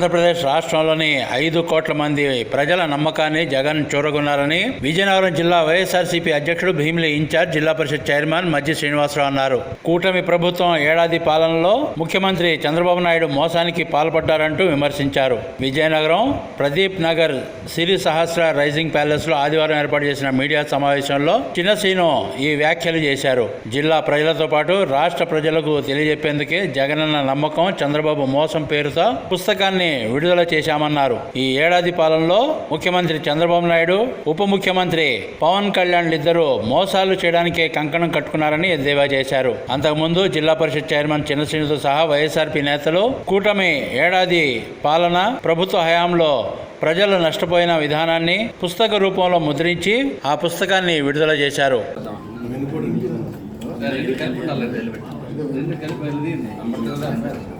ఆంధ్రప్రదేశ్ రాష్ట్రంలోని ఐదు కోట్ల మంది ప్రజల నమ్మకాన్ని జగన్ చూరగొన్నారని విజయనగరం జిల్లా వైఎస్ఆర్సీపీ అధ్యక్షుడు భీమిలి ఇన్ఛార్జ్ జిల్లా పరిషత్ చైర్మన్ మధ్య శ్రీనివాసరావు అన్నారు. కూటమి ప్రభుత్వం ఏడాది పాలనలో ముఖ్యమంత్రి చంద్రబాబు నాయుడు మోసానికి పాల్పడ్డారంటూ విమర్శించారు. విజయనగరం ప్రదీప్ నగర్ సిరి సహస్ర రైజింగ్ ప్యాలెస్లో ఆదివారం ఏర్పాటు చేసిన మీడియా సమావేశంలో చిన్నసీను ఈ వ్యాఖ్యలు చేశారు. జిల్లా ప్రజలతో పాటు రాష్ట్ర ప్రజలకు తెలియజెప్పేందుకే జగనన్న నమ్మకం చంద్రబాబు మోసం పేరుతో పుస్తకాన్ని విడుదల చేశామన్నారు. ఈ ఏడాది పాలనలో ముఖ్యమంత్రి చంద్రబాబు నాయుడు ఉప ముఖ్యమంత్రి పవన్ కళ్యాణ్ ఇద్దరు మోసాలు చేయడానికే కంకణం కట్టుకున్నారని ఎద్దేవా చేశారు. అంతకుముందు జిల్లా పరిషత్ చైర్మన్ చిన్నశ్రీనితో సహా వైఎస్ఆర్పీ నేతలు కూటమి ఏడాది పాలన ప్రభుత్వ హయాంలో ప్రజలు నష్టపోయిన విధానాన్ని పుస్తక రూపంలో ముద్రించి ఆ పుస్తకాన్ని విడుదల చేశారు. రెండు కలిపి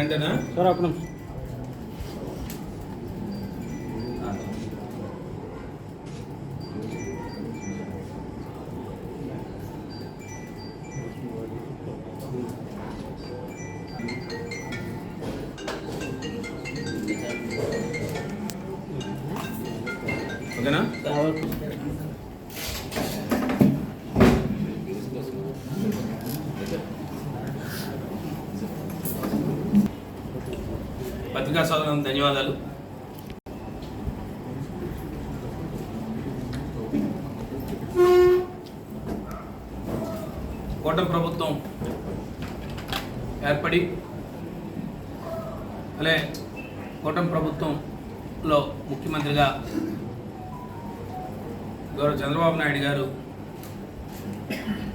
అంటేనా సార్ ఒక నిమిషం ఓకేనా పత్రికా సోదరులకు ధన్యవాదాలు. కూటమి ప్రభుత్వం ఏర్పడి అలాగే కూటమి ప్రభుత్వంలో ముఖ్యమంత్రిగా గౌరవ చంద్రబాబు నాయుడు గారు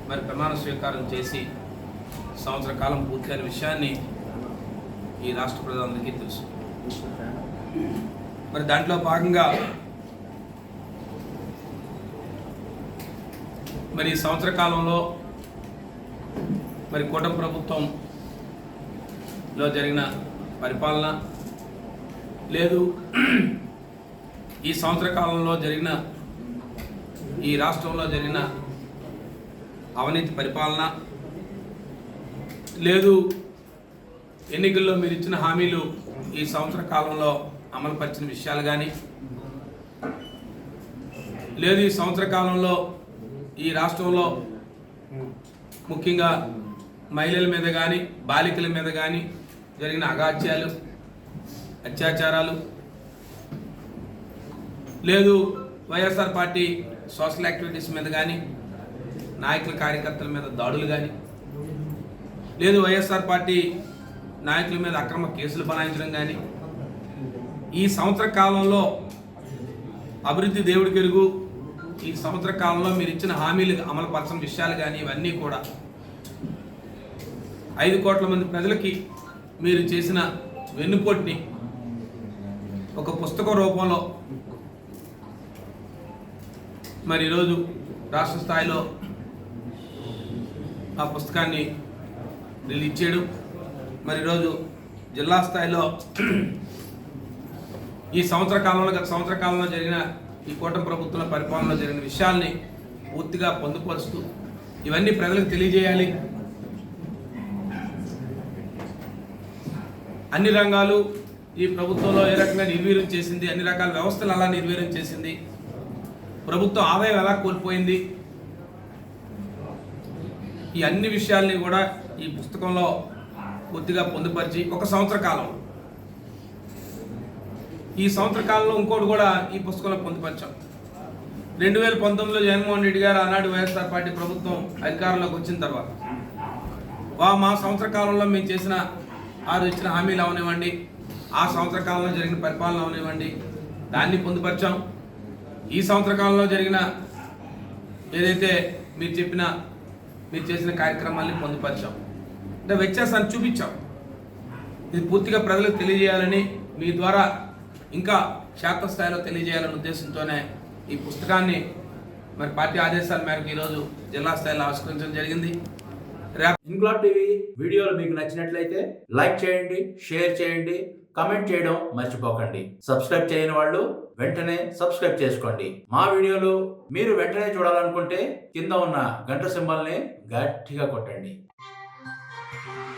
మరి ప్రమాణ స్వీకారం చేసి సంవత్సర కాలం పూర్తయిన విషయాన్ని ఈ రాష్ట్ర ప్రజలందరికీ తెలుసు. మరి దాంట్లో భాగంగా మరి సంవత్సర కాలంలో మరి కూటమి ప్రభుత్వంలో జరిగిన పరిపాలన లేదు. ఈ సంవత్సర కాలంలో జరిగిన ఈ రాష్ట్రంలో జరిగిన అవినీతి పరిపాలన లేదు. ఎన్నికల్లో మీరు ఇచ్చిన హామీలు ఈ సంవత్సర కాలంలో అమలుపరిచిన విషయాలు కానీ లేదు ఈ సంవత్సర కాలంలో ఈ రాష్ట్రంలో ముఖ్యంగా మహిళల మీద కానీ బాలికల మీద కానీ జరిగిన అగాత్యాలు అత్యాచారాలు. లేదు వైఎస్ఆర్ పార్టీ సోషల్ యాక్టివిటీస్ మీద కానీ నాయకుల కార్యకర్తల మీద దాడులు కానీ లేదు వైఎస్ఆర్ పార్టీ నాయకుల మీద అక్రమ కేసులు బనాయించడం కానీ ఈ సంవత్సర కాలంలో అభివృద్ధి దేవుడి గెలుగు ఈ సంవత్సర కాలంలో మీరు ఇచ్చిన హామీలు అమలుపరచిన విషయాలు కానీ ఇవన్నీ కూడా ఐదు కోట్ల మంది ప్రజలకి మీరు చేసిన వెన్నుపోటుని ఒక పుస్తక రూపంలో మరి ఈరోజు రాష్ట్ర స్థాయిలో ఆ పుస్తకాన్ని రిలీజ్ చేయడం మరి ఈరోజు జిల్లా స్థాయిలో ఈ సంవత్సర కాలంలో గత సంవత్సర కాలంలో జరిగిన ఈ కూటమి ప్రభుత్వం పరిపాలనలో జరిగిన విషయాల్ని పూర్తిగా పొందుపరుస్తూ ఇవన్నీ ప్రజలకు తెలియజేయాలి. అన్ని రంగాలు ఈ ప్రభుత్వంలో ఏ రకంగా నిర్వీర్యం చేసింది అన్ని రకాల వ్యవస్థలు అలా నిర్వీర్యం చేసింది ప్రభుత్వం ఆదాయం ఎలా కోల్పోయింది ఈ అన్ని విషయాల్ని కూడా ఈ పుస్తకంలో కొద్దిగా పొందుపరిచి ఒక సంవత్సర కాలం. ఈ సంవత్సర కాలంలో ఇంకోటి కూడా ఈ పుస్తకంలో పొందుపరిచాం. రెండు వేల పంతొమ్మిదిలో జగన్మోహన్ రెడ్డి గారు ఆనాడు వైఎస్ఆర్ పార్టీ ప్రభుత్వం అధికారంలోకి వచ్చిన తర్వాత వా మా సంవత్సర కాలంలో మేము చేసిన ఆరు ఇచ్చిన హామీలు అవనివ్వండి ఆ సంవత్సర కాలంలో జరిగిన పరిపాలన అవనివ్వండి దాన్ని పొందుపరిచాం. ఈ సంవత్సర కాలంలో జరిగిన ఏదైతే మీరు చెప్పిన మీరు చేసిన కార్యక్రమాల్ని పొందుపరిచాం. అంటే వ్యత్యాసాన్ని చూపించాం. ఇది పూర్తిగా ప్రజలకు తెలియజేయాలని మీ ద్వారా ఇంకా క్షేత్రస్థాయిలో తెలియజేయాలనే ఉద్దేశంతోనే ఈ పుస్తకాన్ని మరి పార్టీ ఆదేశాల మేరకు ఈరోజు జిల్లా స్థాయిలో ఆవిష్కరించడం జరిగింది. రేపు ఇన్క్లాబ్ టీవీ వీడియోలు మీకు నచ్చినట్లయితే లైక్ చేయండి షేర్ చేయండి కమెంట్ చేయడం మర్చిపోకండి. సబ్స్క్రైబ్ చేయని వాళ్ళు వెంటనే సబ్స్క్రైబ్ చేసుకోండి. మా వీడియోలు మీరు వెంటనే చూడాలనుకుంటే కింద ఉన్న గంట సింబల్ని గట్టిగా కొట్టండి. Thank you.